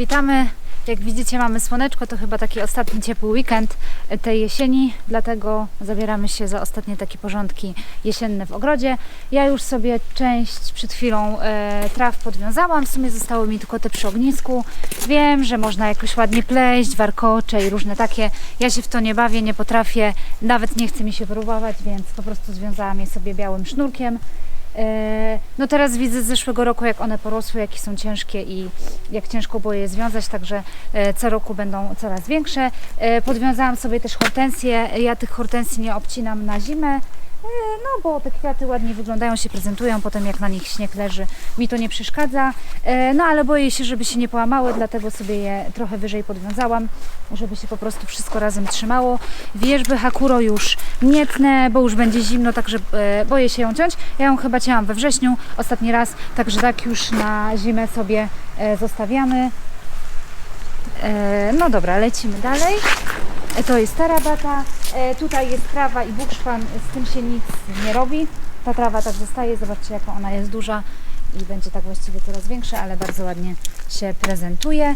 Witamy. Jak widzicie, mamy słoneczko, to chyba taki ostatni ciepły weekend tej jesieni, dlatego zabieramy się za ostatnie takie porządki jesienne w ogrodzie. Ja już sobie część przed chwilą e, traw podwiązałam, w sumie zostały mi tylko te przy ognisku. Wiem, że można jakoś ładnie pleść, warkocze i różne takie. Ja się w to nie bawię, nie potrafię, nawet nie chce mi się próbować, więc po prostu związałam je sobie białym sznurkiem. E, No teraz widzę z zeszłego roku, jak one porosły, jakie są ciężkie i jak ciężko było je związać, także e, co roku będą coraz większe. E, Podwiązałam sobie też hortensje. Ja tych hortensji nie obcinam na zimę, no bo te kwiaty ładnie wyglądają, się prezentują, potem jak na nich śnieg leży, mi to nie przeszkadza. E, No ale boję się, żeby się nie połamały, dlatego sobie je trochę wyżej podwiązałam, żeby się po prostu wszystko razem trzymało. Wierzby Hakuro już nie tnę, bo już będzie zimno, także e, boję się ją ciąć. Ja ją chyba cięłam we wrześniu ostatni raz, także tak już na zimę sobie e, zostawiamy. E, No dobra, lecimy dalej. E, To jest ta rabata. E, Tutaj jest trawa i bukszpan, z tym się nic nie robi. Ta trawa tak zostaje, zobaczcie jaka ona jest duża i będzie tak właściwie coraz większa, ale bardzo ładnie się prezentuje.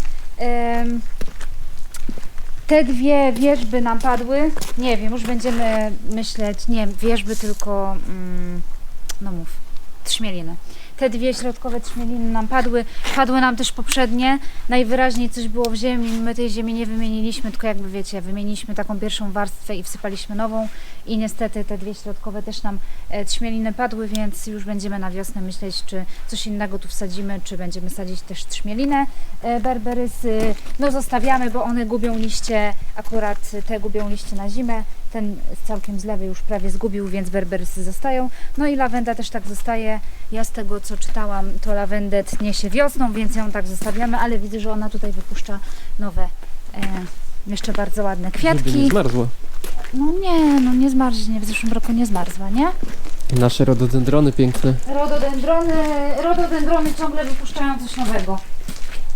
Te dwie wierzby nam padły. Nie wiem, już będziemy myśleć, nie wierzby, tylko mm, no mów, trzmieliny. Te dwie środkowe trzmieliny nam padły. Padły nam też poprzednie. Najwyraźniej coś było w ziemi. My tej ziemi nie wymieniliśmy, tylko jakby wiecie, wymieniliśmy taką pierwszą warstwę i wsypaliśmy nową. I niestety te dwie środkowe też nam e, trzmieliny padły, więc już będziemy na wiosnę myśleć, czy coś innego tu wsadzimy, czy będziemy sadzić też trzmielinę. E, Berberysy, no zostawiamy, bo one gubią liście, akurat te gubią liście na zimę. Ten całkiem z lewej już prawie zgubił, więc berberysy zostają. No i lawenda też tak zostaje. Ja z tego co czytałam, to lawendę tnie się wiosną, więc ją tak zostawiamy, ale widzę, że ona tutaj wypuszcza nowe, e, jeszcze bardzo ładne Żeby nie kwiatki. zmarzła. No nie, no nie zmarznie, w zeszłym roku nie zmarzła, nie? Nasze rododendrony piękne. Rododendrony, rododendrony ciągle wypuszczają coś nowego.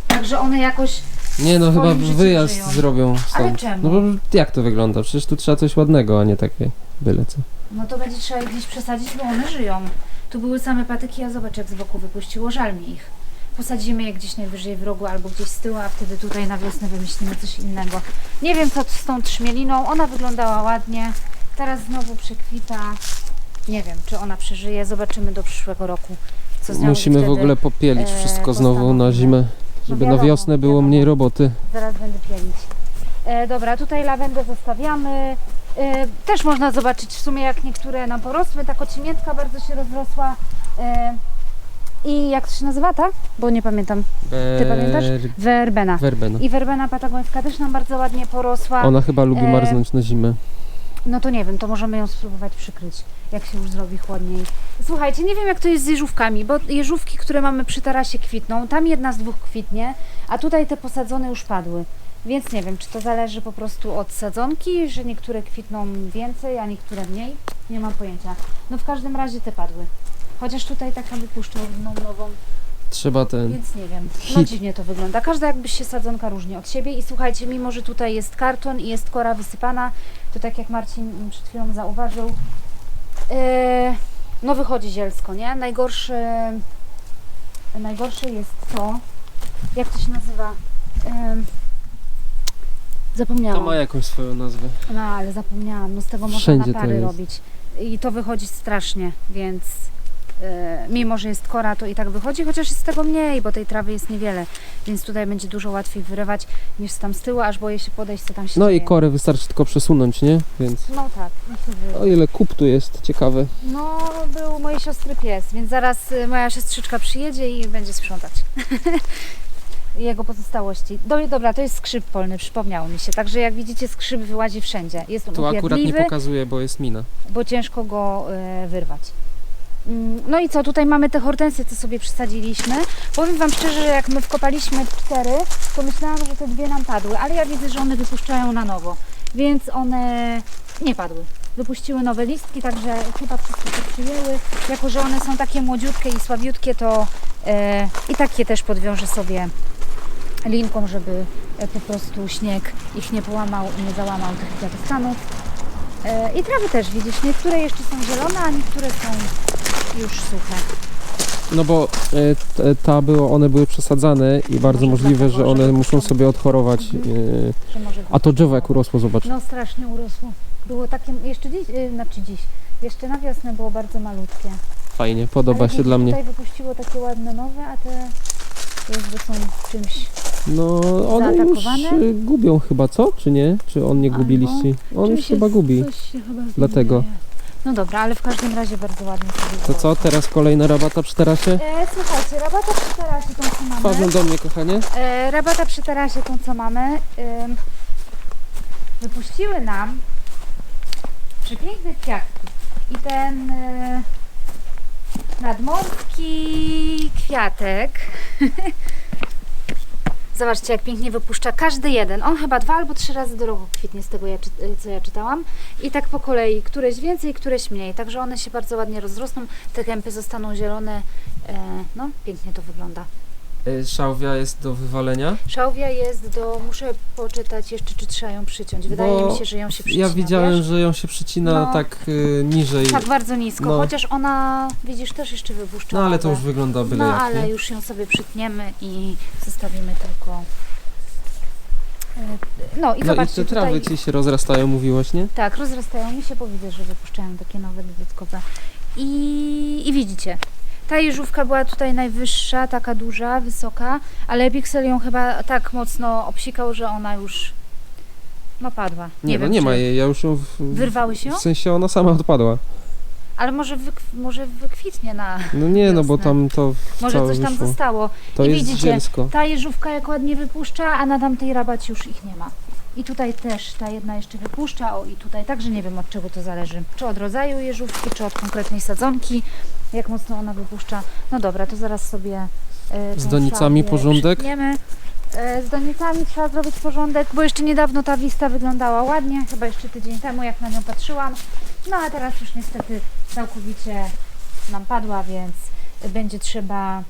Także one jakoś Nie no, chyba wyjazd zrobią stąd. Ale czemu? No bo jak to wygląda? Przecież tu trzeba coś ładnego, a nie takie byle co. No to będzie trzeba ich gdzieś przesadzić, bo one żyją. Tu były same patyki, a zobacz jak z boku wypuściło, żal mi ich. Posadzimy je gdzieś najwyżej w rogu albo gdzieś z tyłu, a wtedy tutaj na wiosnę wymyślimy coś innego. Nie wiem co z tą trzmieliną, ona wyglądała ładnie. Teraz znowu przekwita. Nie wiem, czy ona przeżyje. Zobaczymy do przyszłego roku. Co z nią Musimy w wtedy. ogóle popielić e, wszystko znowu na postanowimy. zimę, żeby na wiadomo, wiosnę było wiadomo. mniej roboty. Zaraz będę pielić. E, dobra, tutaj lawendę zostawiamy. E, też można zobaczyć w sumie jak niektóre nam porosły. Ta kocimiętka bardzo się rozrosła. E, I jak to się nazywa ta? Bo nie pamiętam. Ty pamiętasz? Werbena. Werbena. I werbena patagońska też nam bardzo ładnie porosła. Ona chyba lubi e, marznąć na zimę. No to nie wiem, to możemy ją spróbować przykryć, jak się już zrobi chłodniej. Słuchajcie, nie wiem jak to jest z jeżówkami, bo jeżówki, które mamy przy tarasie kwitną, tam jedna z dwóch kwitnie, a tutaj te posadzone już padły. Więc nie wiem, czy to zależy po prostu od sadzonki, że niektóre kwitną więcej, a niektóre mniej. Nie mam pojęcia. No w każdym razie te padły. Chociaż tutaj taka wypuszczą jedną nową, Trzeba ten... więc nie wiem. No dziwnie to wygląda. Każda jakby się sadzonka różni od siebie i słuchajcie, mimo że tutaj jest karton i jest kora wysypana, to tak jak Marcin przed chwilą zauważył, no wychodzi zielsko, nie? Najgorsze, najgorsze jest to, jak to się nazywa? Yy, To zapomniałam. ma jakąś swoją nazwę. No ale zapomniałam, no z tego można Wszędzie napary robić. I to wychodzi strasznie, więc e, mimo, że jest kora, to i tak wychodzi, chociaż jest z tego mniej, bo tej trawy jest niewiele, więc tutaj będzie dużo łatwiej wyrywać niż tam z tyłu, aż boję się podejść, co tam się No dzieje. i korę wystarczy tylko przesunąć, nie? Więc... No tak, że... O ile kup tu jest, ciekawe. No, był mojej siostry pies, więc zaraz y, moja siostrzyczka przyjedzie i będzie sprzątać. Jego pozostałości. Do, dobra, to jest skrzyp polny, przypomniało mi się. Także jak widzicie, skrzyp wyłazi wszędzie. Jest on Tu akurat nie upierdliwy. pokazuje, bo jest mina. bo ciężko go e, wyrwać. No i co, tutaj mamy te hortensje, co sobie przysadziliśmy. Powiem Wam szczerze, że jak my wkopaliśmy cztery, to myślałam, że te dwie nam padły, ale ja widzę, że one wypuszczają na nowo, więc one nie padły. Wypuściły nowe listki, także chyba wszystko się przyjęły. Jako, że one są takie młodziutkie i słabiutkie, to e, i takie też podwiążę sobie linką, żeby e, po prostu śnieg ich nie połamał i nie załamał tych kwiatostanów. E, I trawy też widzisz, niektóre jeszcze są zielone, a niektóre są już suche. No bo e, t- ta było, one były przesadzane i bardzo Może możliwe, że one żeby muszą sobie odchorować. E, może A to drzewo jak urosło, zobacz. No strasznie urosło. Było takie, jeszcze dziś, y, znaczy dziś, jeszcze na wiosnę było bardzo malutkie. Fajnie, podoba Ale się dla mnie. Tutaj wypuściło takie ładne nowe, a te jakby są czymś. No one już Zaatakowane? gubią chyba, co? Czy nie? Czy on nie gubi Albo liści? On już czymś chyba jest- gubi. Coś się chyba Dlatego. No dobra, ale w każdym razie bardzo ładnie sobie To co, teraz kolejna rabata przy tarasie? E, słuchajcie, rabata przy tarasie tą co mamy. Twarzą do mnie, kochanie. E, rabata przy tarasie tą co mamy. ym, wypuściły nam przepiękne kwiatki. I ten e, nadmorski kwiatek. Zobaczcie, jak pięknie wypuszcza każdy jeden. On chyba dwa albo trzy razy do roku kwitnie, z tego ja, co ja czytałam. I tak po kolei, któreś więcej, któreś mniej. Także one się bardzo ładnie rozrosną. Te kępy zostaną zielone. E, no, pięknie to wygląda. E, Szałwia jest do wywalenia. Szałwia jest do. Muszę poczytać jeszcze, czy trzeba ją przyciąć. Wydaje Bo mi się, że ją się przycina. Ja widziałem, wiesz? że ją się przycina No. tak y, niżej. Tak bardzo nisko, No. chociaż ona, widzisz, też jeszcze wypuszcza. No ale to już wygląda byle No jak, ale nie? już ją sobie przytniemy i zostawimy tylko. e, No i No i zobaczcie te trawy tutaj. ci się rozrastają, mówiłaś, nie? Tak, rozrastają mi się, bo widzę, że wypuszczają takie nowe dodatkowe. I, I widzicie, ta jeżówka była tutaj najwyższa, taka duża, wysoka, ale Pixel ją chyba tak mocno obsikał, że ona już no padła. Nie, Nie, no wiem, nie czy ma jej, ja już ją... W, Wyrwały się? W sensie ona sama odpadła. Ale może, wyk, może wykwitnie na... No nie, no bo tam to Może całe coś tam wyszło. zostało. To I jest widzicie. Ta jeżówka jak ładnie wypuszcza, a na tamtej rabacie już ich nie ma. I tutaj też ta jedna jeszcze wypuszcza, o i tutaj, także nie wiem od czego to zależy. Czy od rodzaju jeżówki, czy od konkretnej sadzonki, jak mocno ona wypuszcza. No dobra, to zaraz sobie e, Z donicami porządek? E, Z donicami trzeba zrobić porządek, bo jeszcze niedawno ta wista wyglądała ładnie, chyba jeszcze tydzień temu jak na nią patrzyłam. No a teraz już niestety całkowicie nam padła, więc będzie trzeba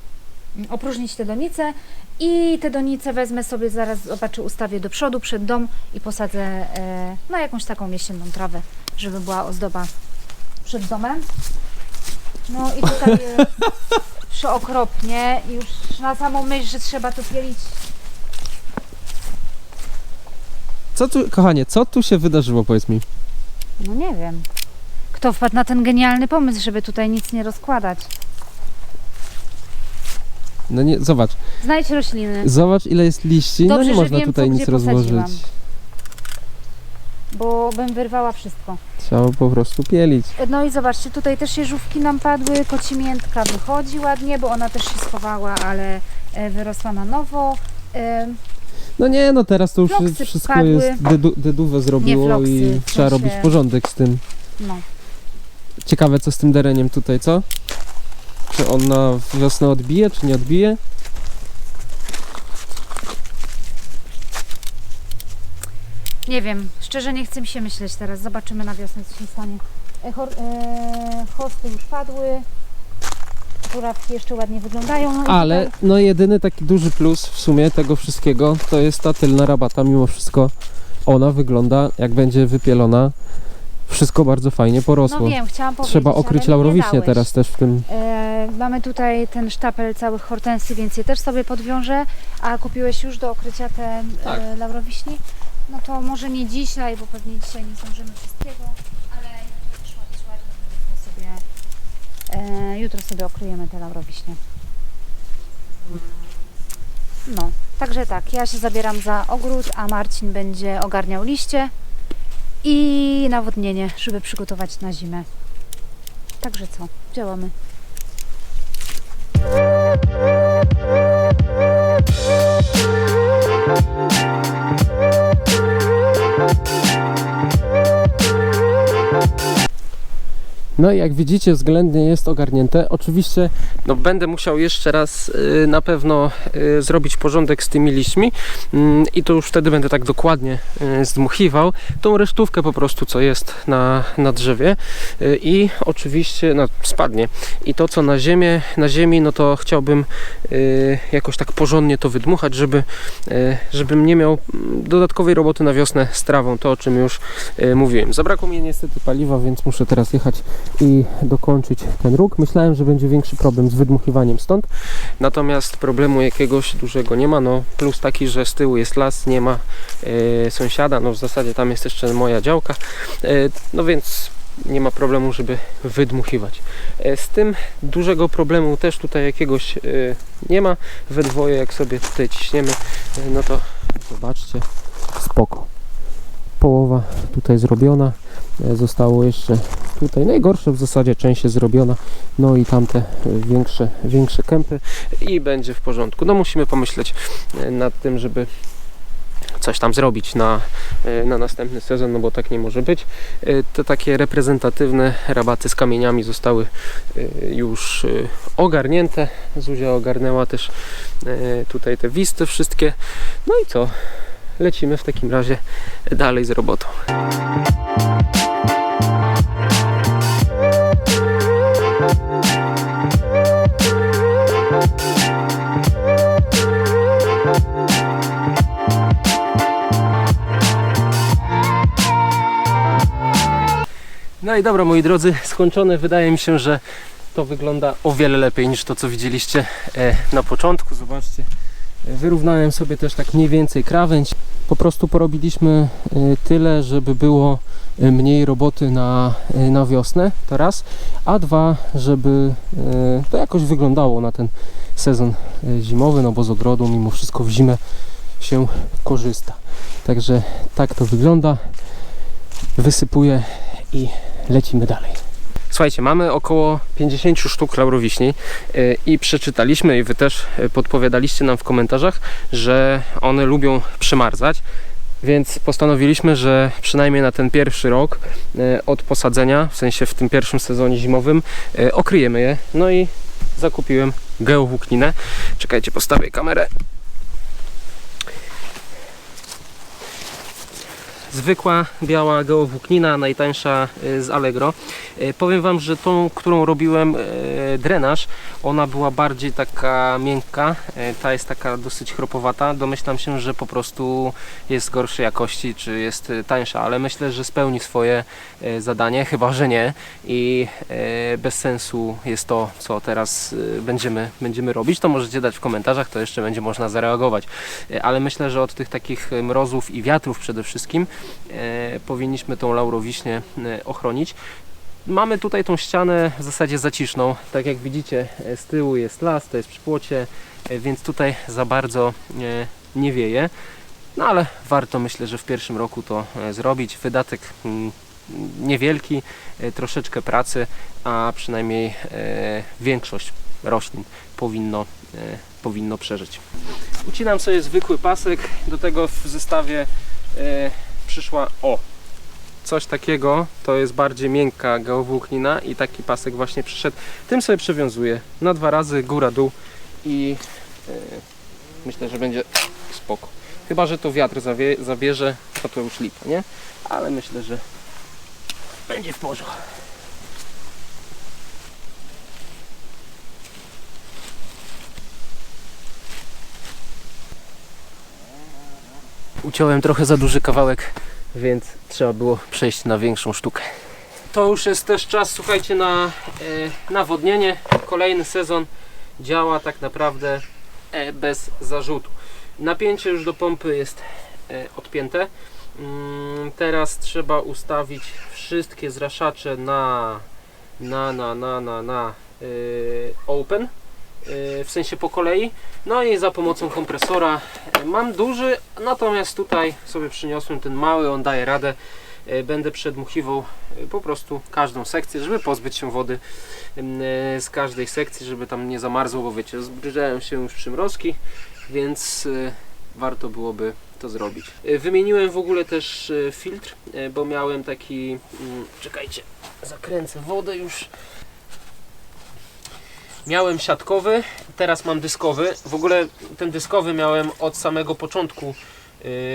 opróżnić te donice i te donice wezmę sobie zaraz, zobaczę, ustawię do przodu przed dom i posadzę e, no jakąś taką jesienną trawę, żeby była ozdoba przed domem. No i tutaj e, przeokropnie i już na samą myśl, że trzeba to pielić. Co tu, kochanie, co tu się wydarzyło, powiedz mi? No nie wiem. Kto wpadł na ten genialny pomysł, żeby tutaj nic nie rozkładać? No nie, zobacz, Znajdź rośliny, zobacz ile jest liści, no Dobrze, nie że można wiem, tutaj co nic gdzie rozłożyć. posadziłam. bo bym wyrwała wszystko. Trzeba po prostu pielić. No i zobaczcie, tutaj też jeżówki nam padły, kocimiętka wychodzi ładnie, bo ona też się schowała, ale e, wyrosła na nowo. E, No nie, no teraz to już Floksy wszystko padły. jest, dedu, dedówę zrobiło floksy, i w trzeba sensie- robić porządek z tym. No, Ciekawe co z tym dereniem tutaj, co? Czy on na wiosnę odbije, czy nie odbije? nie wiem, szczerze nie chce mi się myśleć teraz, zobaczymy na wiosnę co się stanie. E, chor, e, hosty już padły, żurawki jeszcze ładnie wyglądają. No i Ale tutaj- no jedyny taki duży plus w sumie tego wszystkiego to jest ta tylna rabata mimo wszystko. Ona wygląda jak będzie wypielona. Wszystko bardzo fajnie porosło. No wiem, chciałam powiedzieć, Trzeba ale okryć nie laurowiśnie dałeś. teraz też w tym. E, mamy tutaj ten sztapel całych hortensji, więc je też sobie podwiążę. A kupiłeś już do okrycia te Tak. e, laurowiśni? No to może nie dzisiaj, bo pewnie dzisiaj nie zdążymy wszystkiego, ale ładnie, to jutro sobie, e, jutro sobie okryjemy te laurowiśnie. No, także tak, ja się zabieram za ogród, a Marcin będzie ogarniał liście i nawodnienie, żeby przygotować na zimę. Także co, działamy. No i jak widzicie względnie jest ogarnięte. Oczywiście no będę musiał jeszcze raz y, na pewno y, zrobić porządek z tymi liśćmi mm, i to już wtedy będę tak dokładnie y, zdmuchiwał tą resztówkę po prostu co jest na, na drzewie y, i oczywiście no, spadnie i to co na ziemię, na ziemi no to chciałbym y, jakoś tak porządnie to wydmuchać, żeby y, żebym nie miał mm, dodatkowej roboty na wiosnę z trawą, to o czym już y, mówiłem. Zabrakło mi niestety paliwa, więc muszę teraz jechać i dokończyć ten róg. Myślałem, że będzie większy problem z wydmuchiwaniem stąd, natomiast problemu jakiegoś dużego nie ma. No, plus taki, że z tyłu jest las, nie ma e, sąsiada, no w zasadzie tam jest jeszcze moja działka, e, no więc nie ma problemu, żeby wydmuchiwać. E, Z tym dużego problemu też tutaj jakiegoś nie ma. We dwoje jak sobie tutaj ciśniemy, no to zobaczcie, spoko. Połowa tutaj zrobiona. E, Zostało jeszcze tutaj najgorsze w zasadzie część jest zrobiona. No i tamte e, większe, większe kępy i będzie w porządku. No musimy pomyśleć e, nad tym, żeby coś tam zrobić na, na następny sezon, no bo tak nie może być. Te takie reprezentatywne rabaty z kamieniami zostały już ogarnięte. Zuzia ogarnęła też tutaj te wisty wszystkie. No i co? Lecimy w takim razie dalej z robotą. No i dobra, moi drodzy, skończone. Wydaje mi się, że to wygląda o wiele lepiej niż to, co widzieliście e, na początku. Zobaczcie, e, wyrównałem sobie też tak mniej więcej krawędź. Po prostu porobiliśmy e, tyle, żeby było mniej roboty na, na wiosnę, to raz, a dwa, żeby to jakoś wyglądało na ten sezon zimowy, no bo z ogrodu mimo wszystko w zimę się korzysta. Także tak to wygląda. Wysypuję i lecimy dalej. Słuchajcie, mamy około 50 sztuk laurowiśni yy, i przeczytaliśmy i wy też yy, podpowiadaliście nam w komentarzach, że one lubią przymarzać. Więc postanowiliśmy, że przynajmniej na ten pierwszy rok yy, od posadzenia, w sensie w tym pierwszym sezonie zimowym, okryjemy je. No i zakupiłem geowłókninę. Czekajcie, postawię kamerę. Zwykła biała geowłóknina, najtańsza y, z Allegro. Y, Powiem Wam, że tą, którą robiłem y, drenaż, ona była bardziej taka miękka, ta jest taka dosyć chropowata. Domyślam się, że po prostu jest gorszej jakości, czy jest tańsza, ale myślę, że spełni swoje zadanie, chyba że nie i bez sensu jest to, co teraz będziemy, będziemy robić. To możecie dać w komentarzach, to jeszcze będzie można zareagować. Ale myślę, że od tych takich mrozów i wiatrów przede wszystkim powinniśmy tą laurowiśnię e, ochronić. Mamy tutaj tą ścianę w zasadzie zaciszną. Tak jak widzicie, e, z tyłu jest las, to jest przy płocie, e, więc tutaj za bardzo e, nie wieje. No ale warto myślę, że w pierwszym roku to e, zrobić. Wydatek mm, niewielki, e, troszeczkę pracy, a przynajmniej e, większość roślin powinno, e, powinno przeżyć. Ucinam sobie zwykły pasek, do tego w zestawie e, przyszła o coś takiego, to jest bardziej miękka geowłóknina i taki pasek właśnie przyszedł. Tym sobie przewiązuję na dwa razy góra dół i e, myślę, że będzie spoko. Chyba, że to wiatr zawie, zabierze, to to już lipa, nie? Ale myślę, że będzie w porządku. Uciąłem trochę za duży kawałek, więc trzeba było przejść na większą sztukę. To już jest też czas, słuchajcie, na e, nawodnienie. Kolejny sezon działa tak naprawdę e, bez zarzutu. Napięcie już do pompy jest e, odpięte. Mm, teraz trzeba ustawić wszystkie zraszacze na na na na na, na e, open w sensie po kolei no i za pomocą kompresora e, mam duży natomiast tutaj sobie przyniosłem ten mały on daje radę E, będę przedmuchiwał e, po prostu każdą sekcję, żeby pozbyć się wody e, z każdej sekcji, żeby tam nie zamarzło, bo wiecie, zbliżają się już przymrozki, więc e, warto byłoby to zrobić. E, Wymieniłem w ogóle też e, filtr, e, bo miałem taki, mm, czekajcie, zakręcę wodę już. Miałem siatkowy, teraz mam dyskowy. W ogóle ten dyskowy miałem od samego początku.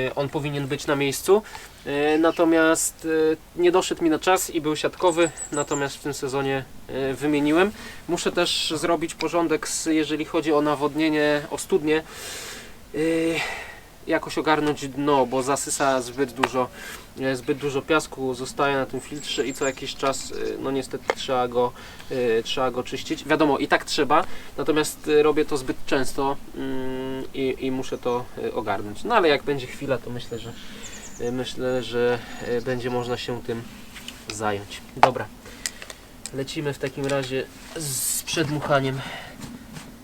e, On powinien być na miejscu. E, Natomiast e, nie doszedł mi na czas i był siatkowy, natomiast w tym sezonie wymieniłem. Muszę też zrobić porządek, z, jeżeli chodzi o nawodnienie, o studnie. Jakoś ogarnąć dno, bo zasysa zbyt dużo, zbyt dużo piasku zostaje na tym filtrze i co jakiś czas, e, no niestety trzeba go, e, trzeba go czyścić. Wiadomo, i tak trzeba, natomiast e, robię to zbyt często mm, i, i muszę to ogarnąć. No ale jak będzie chwila, to myślę, że myślę, że będzie można się tym zająć. Dobra. Lecimy w takim razie z przedmuchaniem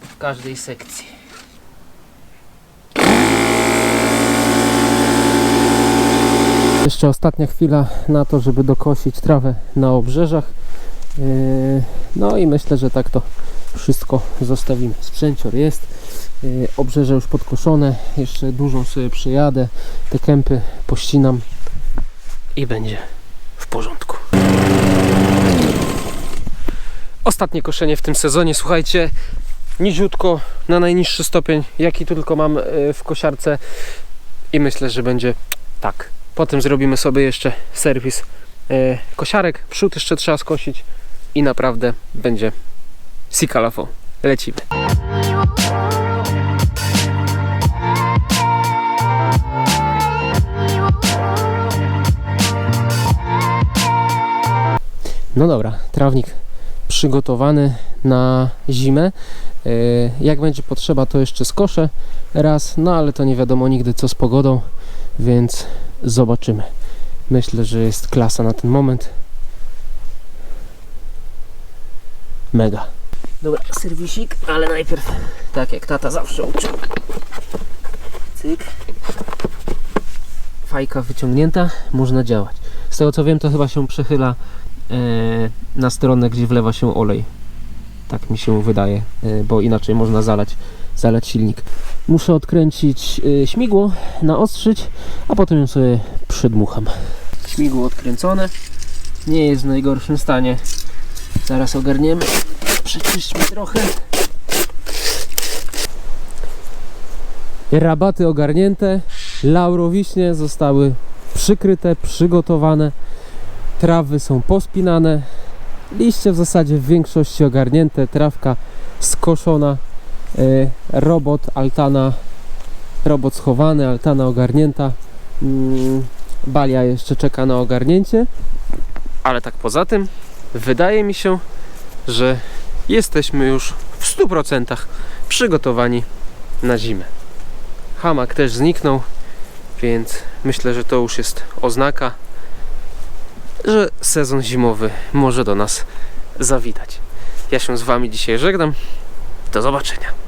w każdej sekcji. Jeszcze ostatnia chwila na to, żeby dokosić trawę na obrzeżach. Yy, No i myślę, że tak to wszystko zostawimy. Sprzęcior jest, yy, obrzeże już podkoszone, jeszcze dużą sobie przyjadę, te kępy pościnam i będzie w porządku. Ostatnie koszenie w tym sezonie, słuchajcie, niziutko, na najniższy stopień, jaki tylko mam e, w kosiarce i myślę, że będzie tak. Potem zrobimy sobie jeszcze serwis e, kosiarek, przód jeszcze trzeba skosić i naprawdę będzie sikalafo. Lecimy. No dobra, trawnik przygotowany na zimę. E, Jak będzie potrzeba, to jeszcze skoszę raz, no ale to nie wiadomo nigdy co z pogodą, więc zobaczymy. Myślę, że jest klasa na ten moment. Mega. Dobra, serwisik, ale najpierw tak jak tata zawsze uczył. Cyk. Fajka wyciągnięta, można działać. Z tego co wiem, to chyba się przechyla e, na stronę, gdzie wlewa się olej. Tak mi się wydaje, e, bo inaczej można zalać, zalać silnik. Muszę odkręcić e, śmigło, naostrzyć, a potem ją sobie przedmucham. Śmigło odkręcone, nie jest w najgorszym stanie. Zaraz ogarniemy, przeczyśćmy trochę. Rabaty ogarnięte, laurowiśnie zostały przykryte, przygotowane. Trawy są pospinane, liście w zasadzie w większości ogarnięte, trawka skoszona, robot, altana, robot schowany, altana ogarnięta, mm, balia jeszcze czeka na ogarnięcie, ale tak poza tym wydaje mi się, że jesteśmy już w 100% przygotowani na zimę. Hamak też zniknął, więc myślę, że to już jest oznaka, że sezon zimowy może do nas zawitać. Ja się z Wami dzisiaj żegnam. Do zobaczenia.